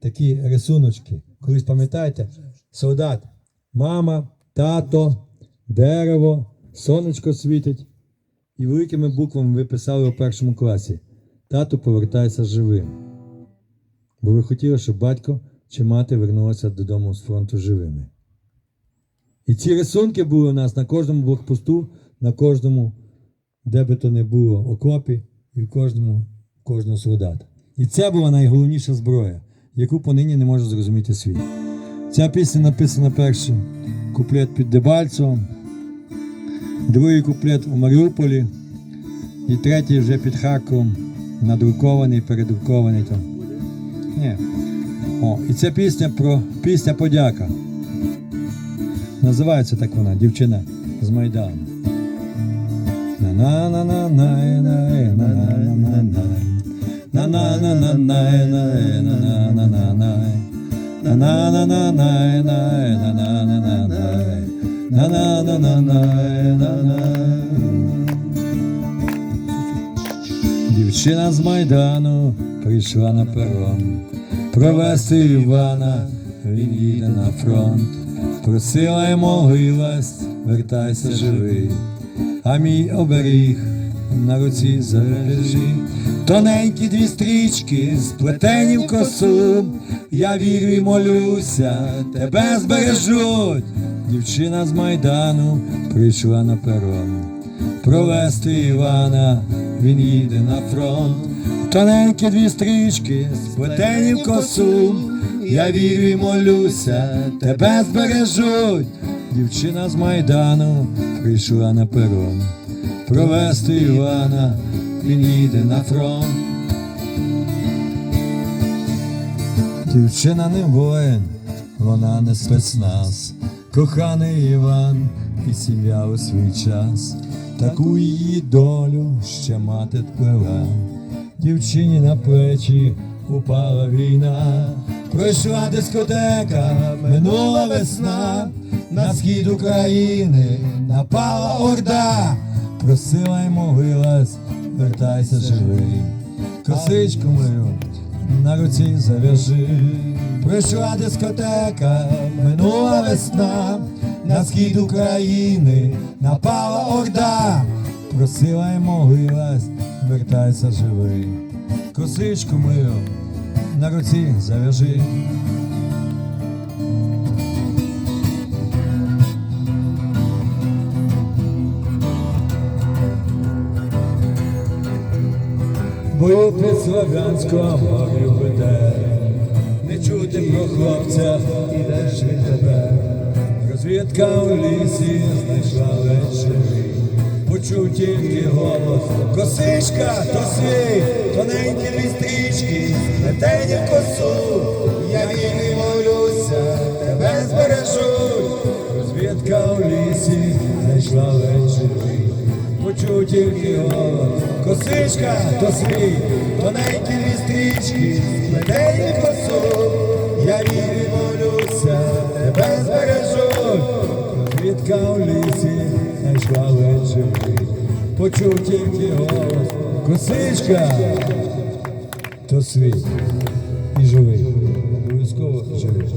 такі рисуночки. Колись пам'ятаєте, солдат, мама, тато, дерево, сонечко світить. І великими буквами ви писали у першому класі. Тато повертається живим. Бо ви хотіли, щоб батько чи мати вернулися додому з фронту живими. І ці рисунки були у нас на кожному блокпосту, на кожному, де би то не було, окопі, і в кожному, кожного солдата. І це була найголовніша зброя, яку понині не може зрозуміти світ. Ця пісня написана перший куплет під Дебальцевом, другий куплет у Маріуполі, і третій вже під Харковом, надрукований, передрукований там. Ні. О, і це пісня про пісня подяка. Називається так вона, дівчина з Майдану. на Дівчина з Майдану прийшла на перон провести Івана, він їде на фронт. Просила й молилась, вертайся живий, а мій оберіг на руці залежи. Тоненькі дві стрічки, сплетені в косу. Я вірю і молюся, тебе збережуть. Дівчина з Майдану прийшла на перон. Провести Івана, він їде на фронт. Тоненькі дві стрічки, сплетені в косу. Я вірю і молюся, тебе збережуть. Дівчина з Майдану прийшла на перон. Провести Івана, він їде на фронт. Дівчина не воїн, вона не спецназ, коханий Іван і сім'я у свій час, таку її долю ще мати плела. Дівчині на плечі упала війна, пройшла дискотека, минула весна, на схід України напала орда, просила й молилась, вертайся живий, косичку мою на руці зав'яжи. Прийшла дискотека, минула весна, на схід України напала орда, просила й молилась, вертайся живий. Косичку мою на руці зав'яжи. Слов'янського морю веде, не чути про хлопця, ідеш від тебе. Розвідка у лісі знайшла вечері, почув тільки голос, косичка, то свій, тоненькі лістрічки, стрічки, плетені в косу, тільки голос. Косичка то свій, тоненькі дві стрічки, мене і косу, я вірю, молюся, тебе збережу, квітка у лісі, найшла живий, почув тільки голос, косичка то свій і живий, обов'язково живий.